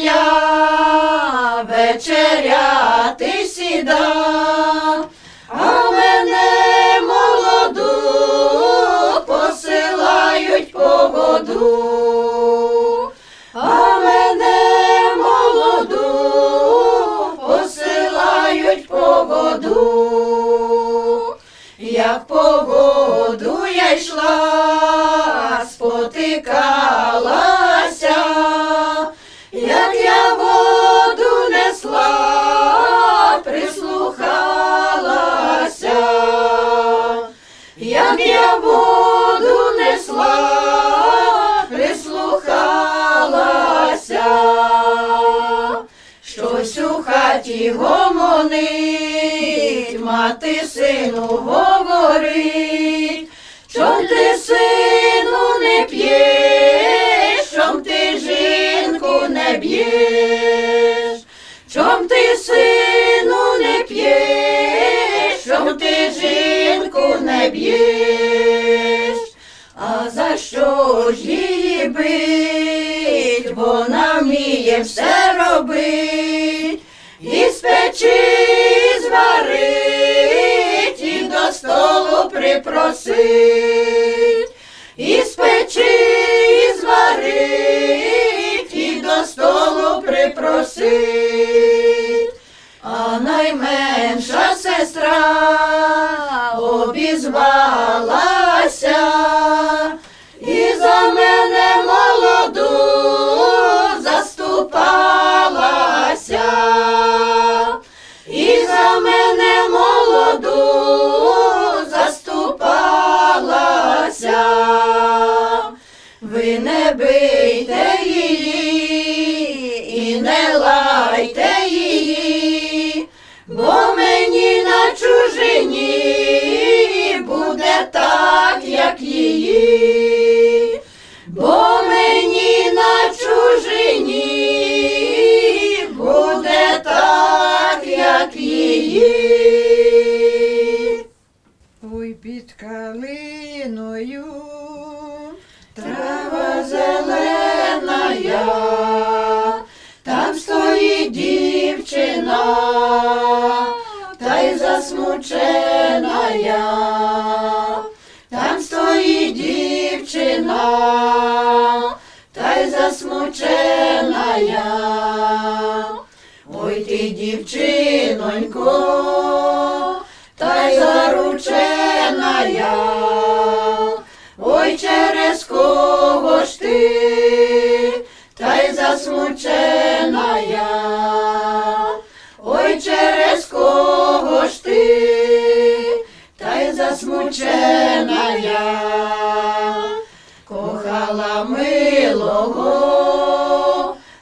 сім'я вечеряти сіда. мати сину говорить, чом ти сину не п'єш, чом ти жінку не б'єш, чом ти сину не п'єш, чом ти жінку не б'єш, а за що ж її бить, вона вміє все робить з печі зварить, і до столу припросить, і з печі зварить, і до столу припросить, а найменша сестра обізвалася. смученая, там стоїть дівчина, та й засмученая. Ой ти, дівчинонько, та й зарученая, ой через кого ж ти, та й засмученая. Засмученая. Кохала милого,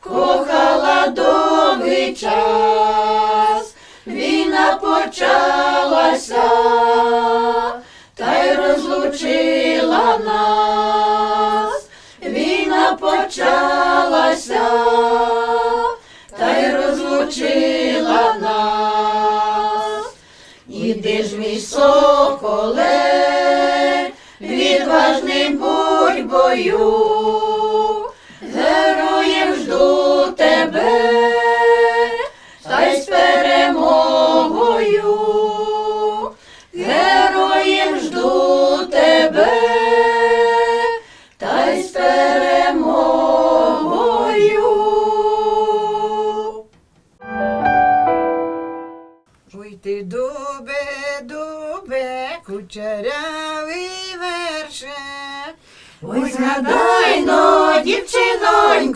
кохала довгий час, війна почалася, та й розлучила нас, війна почалася, you.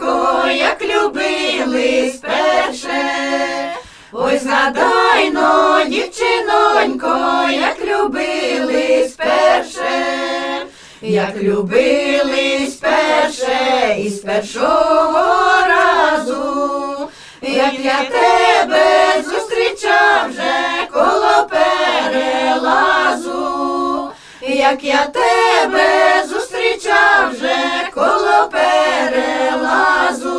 Дівчинонько, як любили сперше. Ой, згадайно, дівчинонько, як любили сперше. Як любили сперше і з першого разу, як я тебе зустрічав вже коло перелазу, як я тебе зустрічав вже коло перелазу,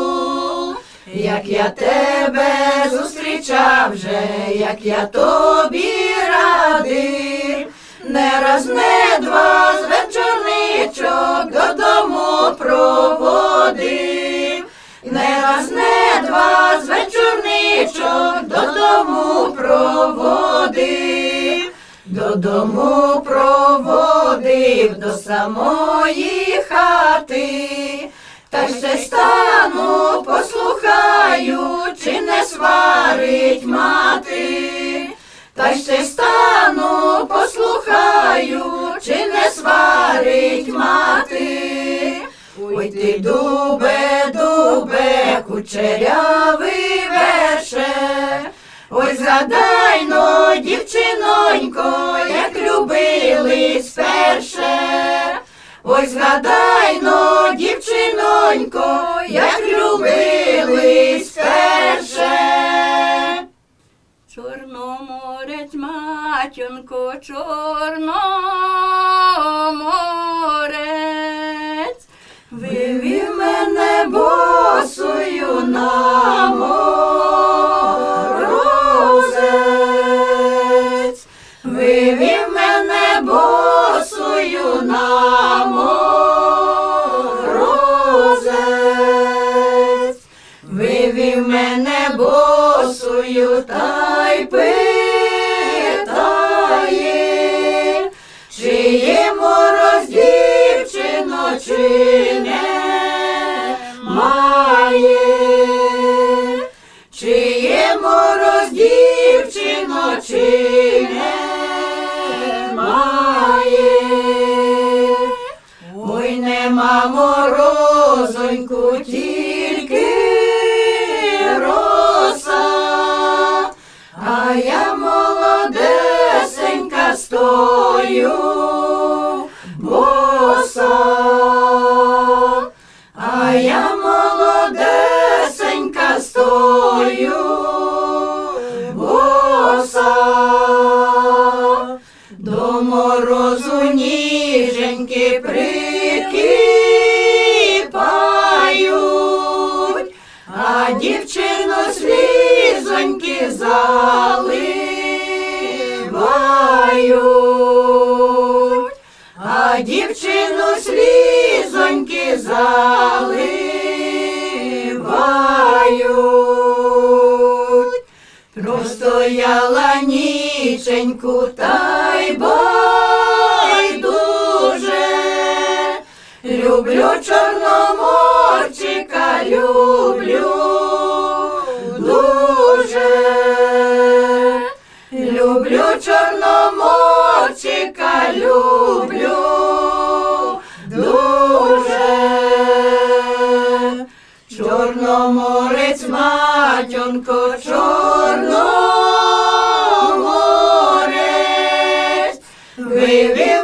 як я тебе зустрічав вже, як я тобі радив, не раз, не два з вечорничок додому проводив. Не раз, не два з вечорничок додому проводив, додому проводив до самої хати, та ще стану, послухаю, чи не сварить мати, та ще стану, послухаю, чи не сварить мати. Ой ти дубе, дубе, кучерявий верше, ой згадай но, дівчинонько, як любили сперше. Ой згадай но, дівчинонько, як любили сперше. Чорноморець, матінко, чорноморець, Вивів мене босою на морозець, дівчино, чи є мороз дівчино, чи не має. Ой, нема морозоньку, тільки роса, а я молодесенька стою, Люблю чорноморчика, люблю дуже. Чорноморець, матінко, чорноморець, вивів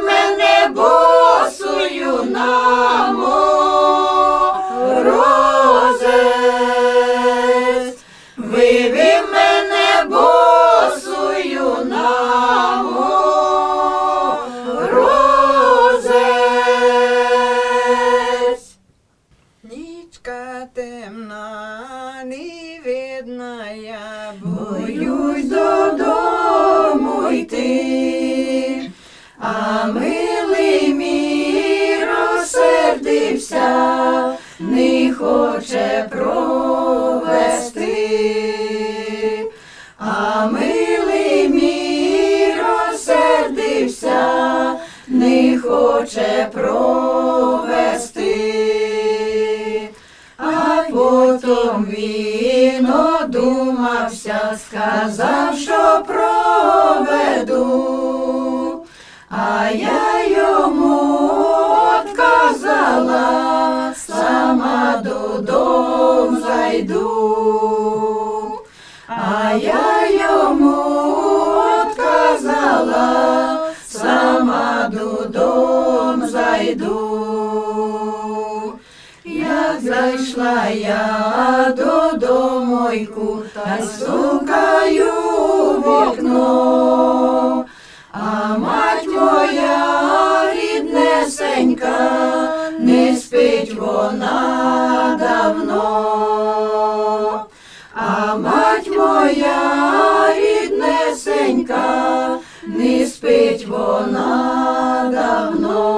розсердився, не хоче провести, а милий мій розсердився, не хоче провести. А потім він одумався, сказав, що проведу, а я йому отказала, сама додому зайду, а я йому отказала, сама додому зайду. Як зайшла я додому, та стукаю в вікно, не спить вона давно, а мать моя ріднесенька, не спить вона давно.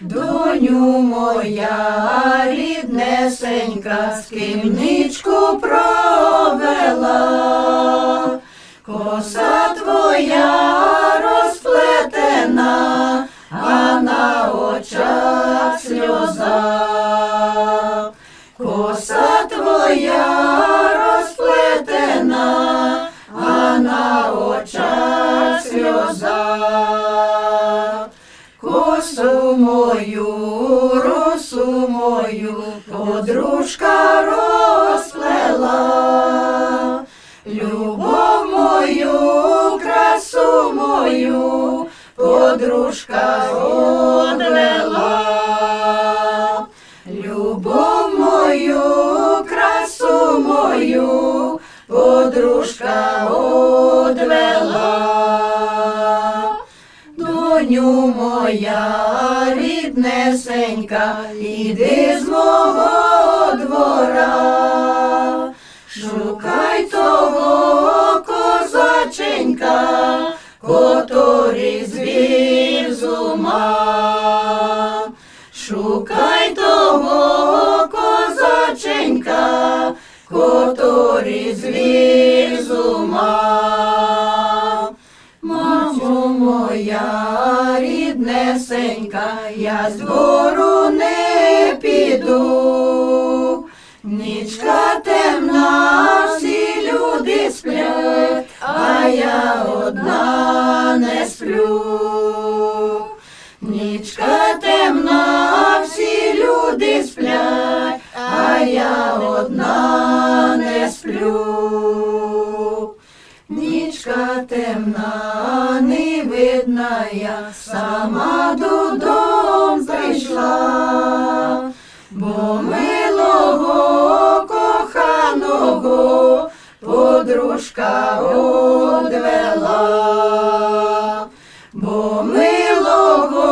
Доню моя ріднесенька, скимничку провела, коса твоя розплетена, на очах сльоза. Коса твоя розплетена, а на очах сльоза. Косу мою, росу мою, подружка розплела, подружка одвела. Любов мою, красу мою, подружка одвела. Доню моя ріднесенька, іди з мого двора, шукай того козаченька, котрий звів з ума. Шукай того козаченька, котрий звів сама додому прийшла, бо милого коханого подружка одвела, бо милого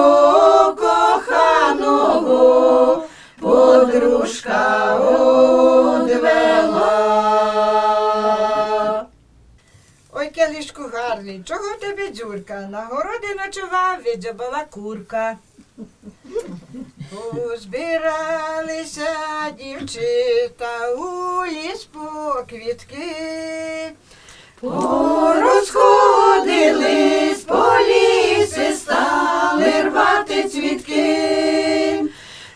коханого подружка одвела. Ой, келішку гарний, чого тебе дзюрка? Ночував, відзябала курка. Позбиралися дівчата у ліс по квітки. Порозходились по лісі стали рвати цвітки,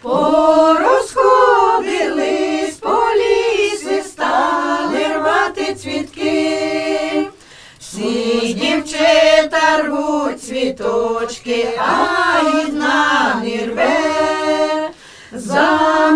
порозходились по лісі, стали рвати цвітки. Рвуть цвіточки, а їдна не рве. За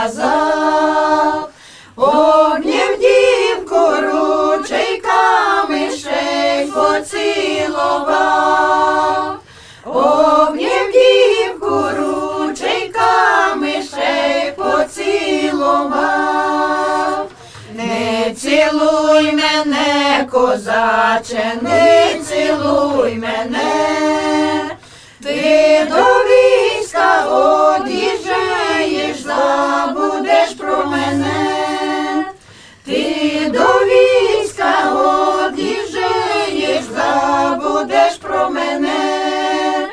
прив'язав, обняв дівку ручейками ще й поцілував, обняв дівку ручейками ще й поцілував. Не цілуй мене, козаче, не цілуй мене, ти до війська од'їжджаєш, забудеш про мене, ти до війська од'їжджаєш, забудеш про мене.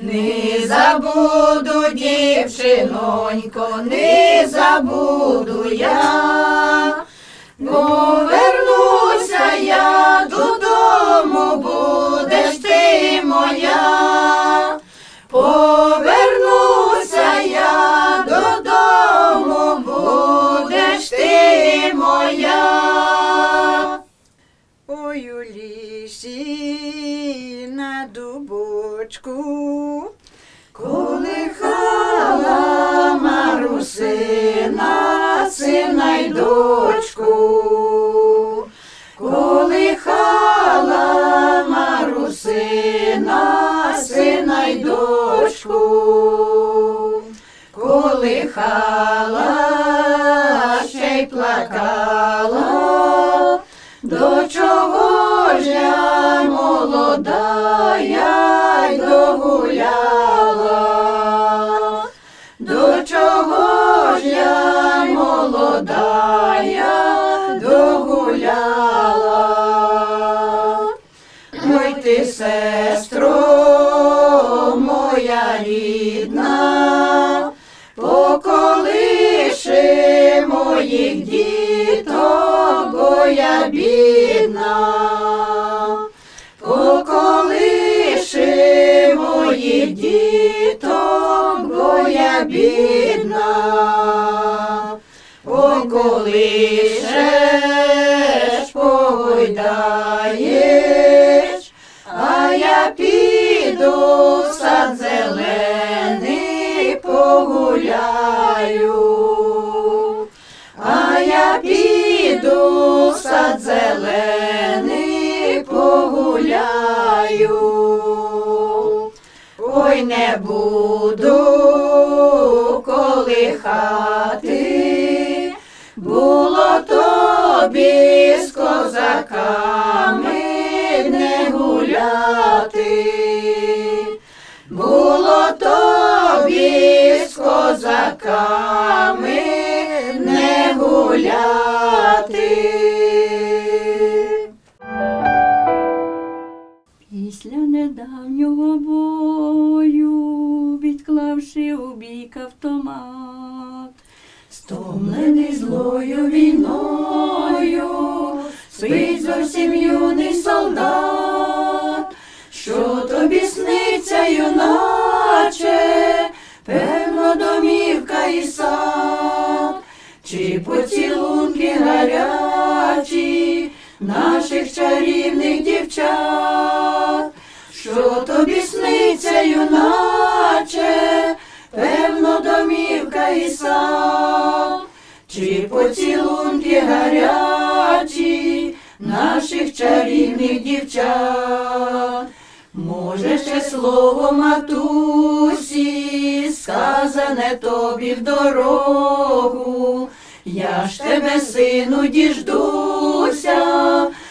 Не забуду, дівчинонько, не забуду я. Повернуся я додому, будеш ти моя. Повернуся дубочку. Колихала Марусина, сина й дочку, колихала Марусина, сина й дочку, колихала, ще й плакала, до чого ж я молода, ти, погуляю. А я піду сад зелений погуляю. Ой, не буду колихати, було тобі з козаками не гуляти. Козаками не гуляти. Після недавнього бою, відклавши у бік автомат, Стомлений злою війною, спить зовсім юний солдат, що тобі сниться, юначе, певно, домівка і сад, чи поцілунки гарячі наших чарівних дівчат, що тобі сниться, юначе, певно, домівка і сад, чи поцілунки гарячі наших чарівних дівчат, Може, ще слово матусі, сказане тобі в дорогу. Я ж тебе, сину, діждуся,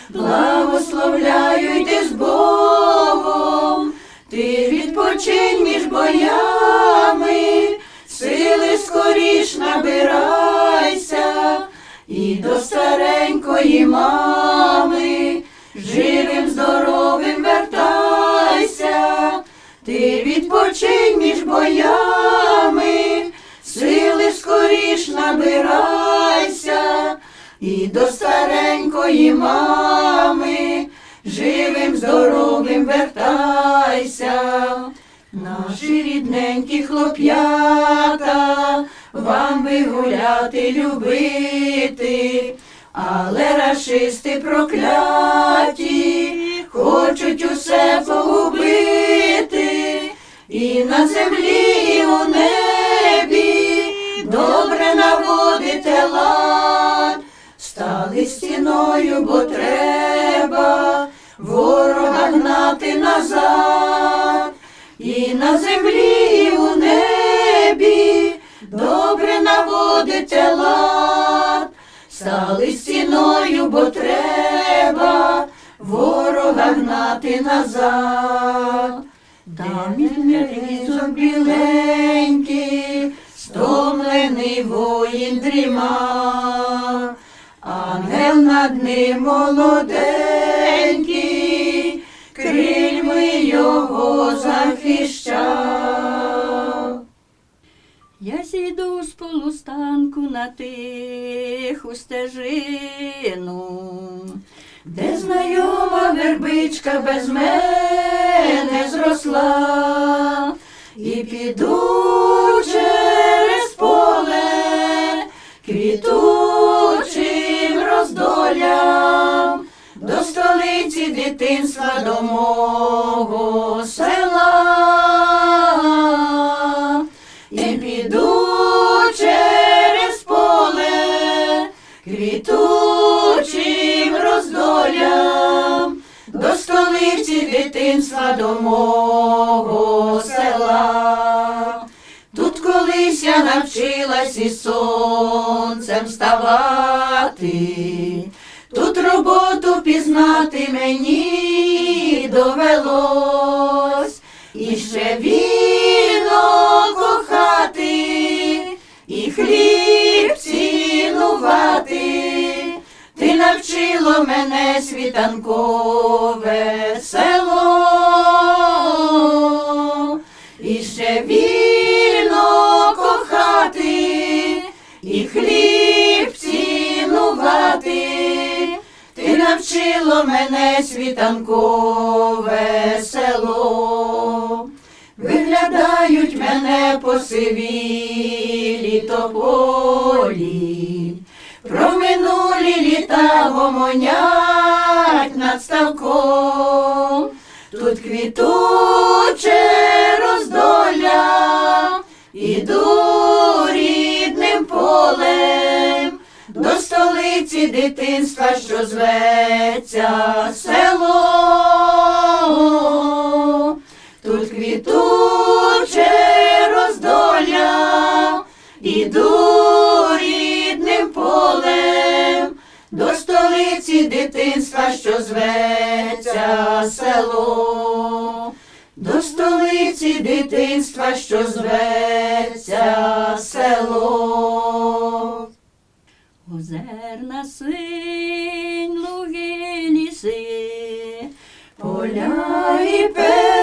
благословляю йди з Богом. Ти відпочинь між боями, сили скоріш набирайся, і до старенької мами, живим, здоровим вертайся, ти відпочинь між боями, сили скоріш набирайся, і до старенької мами, живим, здоровим вертайся. Наші рідненькі хлоп'ята, вам би гуляти любити, але рашисти прокляті, хочуть усе погубити, і на землі, і у небі добре наводите лад, стали стіною, бо треба ворога гнати назад. І на землі, і у небі добре наводите лад, стали стіною, бо треба ворога гнати назад. Там різок біленький, стомлений воїн дріма, ангел над ним молоденький, крильми його захищав. Я зійду з полустанку на тиху стежину, Де знайома вербичка без мене зросла, і піду через поле квітучим роздолям до столиці дитинства до мого села. Дитинства до мого села. Тут колись я навчилась із сонцем ставати, тут роботу пізнати мені довелось, і ще віно кохати, і хліб цінувати. Навчило мене світанкове село, і ще вільно кохати, і хліб цінувати. Ти навчило мене світанкове село. Виглядають мене посивілі тополі, про минулі літа гомонять над ставком. Тут квітуче роздоля, іду рідним полем до столиці дитинства, що зветься село. Тут квітуче роздоля, іду рідним полем до столиці дитинства, що зветься село. До столиці дитинства, що зветься село. озерна синь, луги, ліси, Поля і переліски,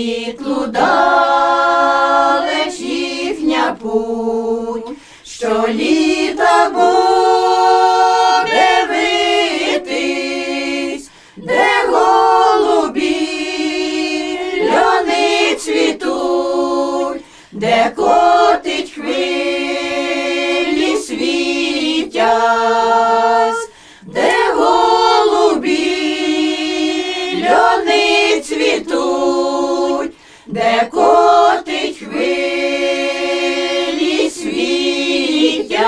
світлу далеч їхня путь, що літа буде витись, де голубі льони цвітуть, де котить хвилі світясь, Блекотить хвилі світя.